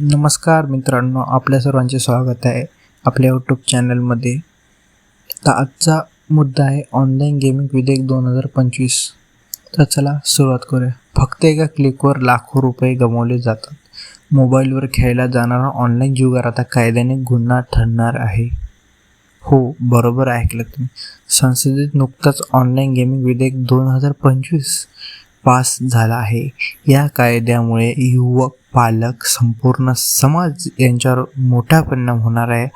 नमस्कार मित्रांनो आपल्या सर्वांचे स्वागत आहे आपल्या यूट्यूब चॅनलमध्ये तर आजचा मुद्दा आहे ऑनलाईन गेमिंग विधेयक दोन हजार पंचवीस. तर चला सुरुवात करूया. फक्त एका क्लिकवर लाखो रुपये गमावले जातात. मोबाईलवर खेळला जाणारा ऑनलाईन जुगार आता कायद्याने गुन्हा ठरणार आहे. हो बरोबर ऐकलं तुम्ही. संसदेत नुकताच ऑनलाईन गेमिंग विधेयक दोन हजार पंचवीस पास झाला आहे. या कायद्यामुळे युवक पालक संपूर्ण समाज यांच्यावर मोठा परिणाम होणार आहे.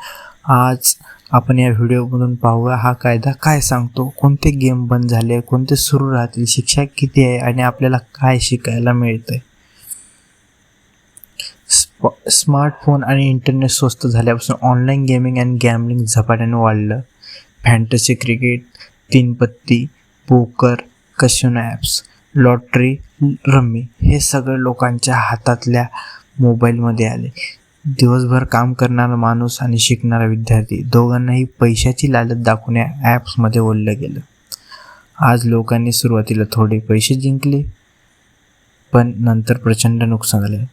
आज आपण या व्हिडिओमधून पाहूया हा कायदा काय सांगतो कोणते गेम बंद झाले कोणते सुरू राहतील शिक्षा किती आहे आणि आपल्याला काय शिकायला मिळतंय? स्मार्टफोन आणि इंटरनेट स्वस्त झाल्यापासून ऑनलाईन गेमिंग अँड गॅमलिंग झपाट्याने वाढलं. Fantasy cricket Teen Patti poker casino apps lottery rummy हे सगळं लोकांच्या हातातल्या मोबाईलमध्ये आले. दिवसभर काम करणारा माणूस आणि शिकणारा विद्यार्थी दोघांनाही पैशाची लालच दाखवून या ॲप्समध्ये ओढलं गेलं. आज लोकांनी सुरुवातीला थोडे पैसे जिंकले पण नंतर प्रचंड नुकसान झालं.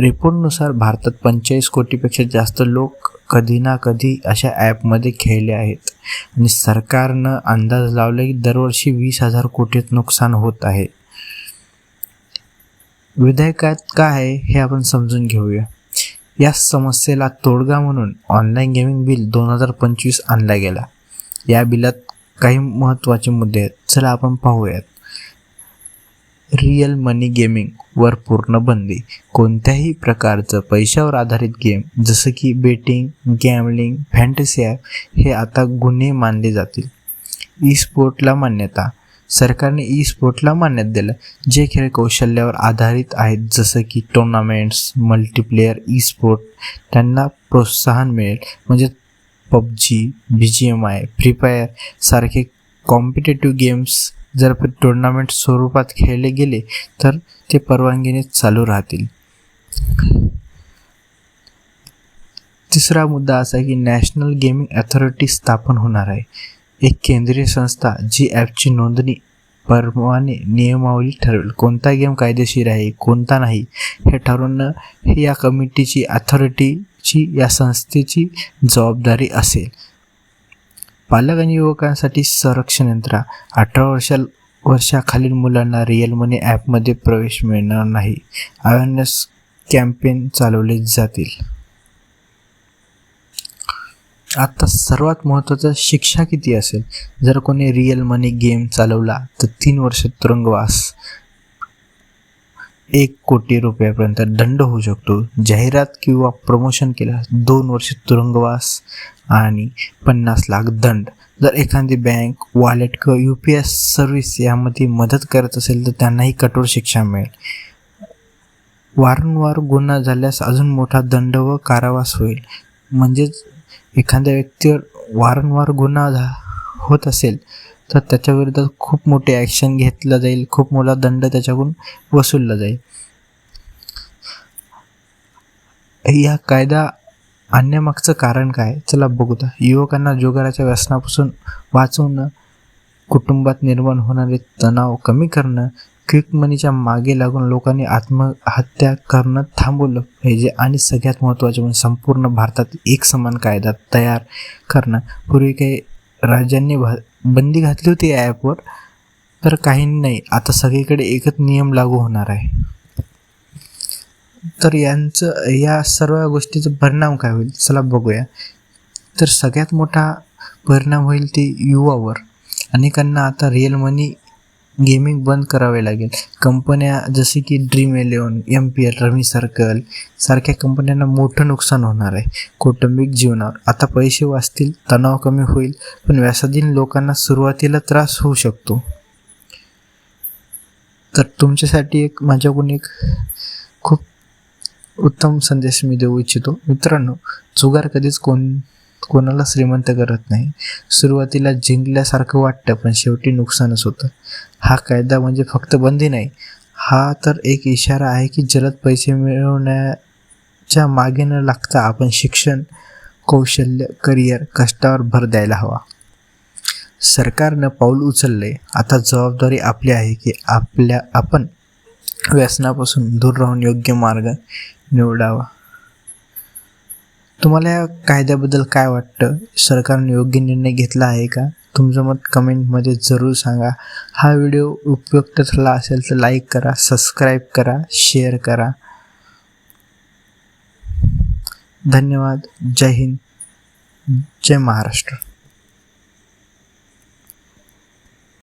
रिपोर्टनुसार भारतात पंचेचाळीस कोटीपेक्षा जास्त लोक कधी ना कधी अशा ॲपमध्ये खेळले आहेत. आणि सरकारनं अंदाज लावला की दरवर्षी वीस हजार कोटीत नुकसान होत आहे. विधेयकात काय आहे हे आपण समजून घेऊया. या समस्येला तोडगा म्हणून ऑनलाईन गेमिंग बिल दोन हजार पंचवीस आणला गेला. या बिलात काही महत्त्वाचे मुद्दे आहेत. चला आपण पाहूयात. रिअल मनी गेमिंगवर पूर्ण बंदी कोणत्याही प्रकारचं पैशावर आधारित गेम जसं की बेटिंग गॅमलिंग फॅन्टसी ॲप हे आता गुन्हे मानले जातील. ई स्पोर्टला मान्यता. सरकारने ई स्पोर्टला मान्यता दिलं जे खेळ कौशल्यावर आधारित आहेत जसं की टुर्नामेंट्स मल्टीप्लेअर ई स्पोर्ट त्यांना प्रोत्साहन मिळेल. म्हणजे PUBG B G M I free fire सारखे कॉम्पिटेटिव्ह गेम्स जर टुर्नामेंट स्वरूपात खेळले गेले तर ते परवानगीने चालू राहतील. तिसरा मुद्दा असा की नॅशनल गेमिंग अथॉरिटी स्थापन होणार आहे. एक केंद्रीय संस्था जी ॲपची नोंदणी परवाने नियमावली ठरवेल. कोणता गेम कायदेशीर आहे कोणता नाही हे ठरवणं हे या कमिटीची अथॉरिटीची या संस्थेची जबाबदारी असेल. पालक आणि युवकांसाठी संरक्षण यंत्रा. अठरा वर्षा वर्षाखालील मुलांना रिअल मनी ॲपमध्ये प्रवेश मिळणार नाही. अवेअरनेस कॅम्पेन चालवले जातील. आता सर्वात महत्त्वाचं शिक्षा किती असेल? जर कोणी रिअल मनी गेम चालवला तर तीन वर्ष तुरुंगवास. एक कोटी रुपयापर्यंत दंड होऊ शकतो. जाहिरात किंवा प्रमोशन केल्यास दोन वर्ष तुरुंगवास. आणि पन्नास लाख दंड. जर एखादी बँक वॉलेट किंवा यू पी एस सर्व्हिस यामध्ये मदत करत असेल तर त्यांनाही कठोर शिक्षा मिळेल. वारंवार गुन्हा झाल्यास अजून मोठा दंड व कारावास होईल. म्हणजेच एखाद्या व्यक्तीवर वारंवार गुन्हा झा होत असेल तर त्याच्याविरुद्ध खूप मोठे ॲक्शन घेतलं जाईल खूप मोठा दंड त्याच्याकडून वसूलला जाईल. या कायदा आणण्यामागचं कारण काय? चला बघूया युवकांना जुगाराच्या व्यसनापासून वाचवणं कुटुंबात निर्माण होणारे तणाव कमी करणं क्विक मनीच्या मागे लागून लोकांनी आत्महत्या करणं थांबवलं पाहिजे आणि सगळ्यात महत्त्वाचे म्हणजे संपूर्ण भारतात एक समान कायदा तयार करणं. पूर्वी काही राज्यांनी भा बंदी घातली होती या ॲपवर तर काही नाही. आता सगळीकडे एकच नियम लागू होणार आहे. तर यांचं या सर्व गोष्टीचा परिणाम काय होईल? चला बघूया. तर सगळ्यात मोठा परिणाम होईल ते युवावर. अनेकांना आता रिअल मनी गेमिंग बंद करावे लागेल. कंपन्या जसे की Dream Eleven M P L Rummy Circle सारख्या कंपन्यांना मोठं नुकसान होणार आहे. कौटुंबिक जीवनावर. आता पैसे वाचतील तणाव कमी होईल पण व्यासाधीन लोकांना सुरुवातीला त्रास होऊ शकतो. तर तुमच्यासाठी एक माझ्याकडून एक खूप उत्तम संदेश मी देऊ इच्छितो. मित्रांनो जुगार कधीच कोण कोणाला श्रीमंत करत नाही. सुरुवातीला जिंकल्यासारखं वाटतं पण शेवटी नुकसानच होतं. हा कायदा म्हणजे फक्त बंदी नाही. हा तर एक इशारा आहे की जलद पैसे मिळवण्याच्या मागे न लागता आपण शिक्षण कौशल्य करिअर कष्टावर भर द्यायला हवा. सरकारनं पाऊल उचलले आता जबाबदारी आपली आहे की आपल्या आपण व्यसनापासून दूर राहून योग्य मार्ग निवडावा. तुम्हाला या कायद्याबद्दल काय वाटतं? सरकारने योग्य निर्णय घेतला आहे का? तुमचं मत कमेंटमध्ये जरूर सांगा. हा व्हिडिओ उपयुक्त ठरला असेल तर लाईक करा सबस्क्राईब करा शेअर करा. धन्यवाद. जय हिंद. जय महाराष्ट्र.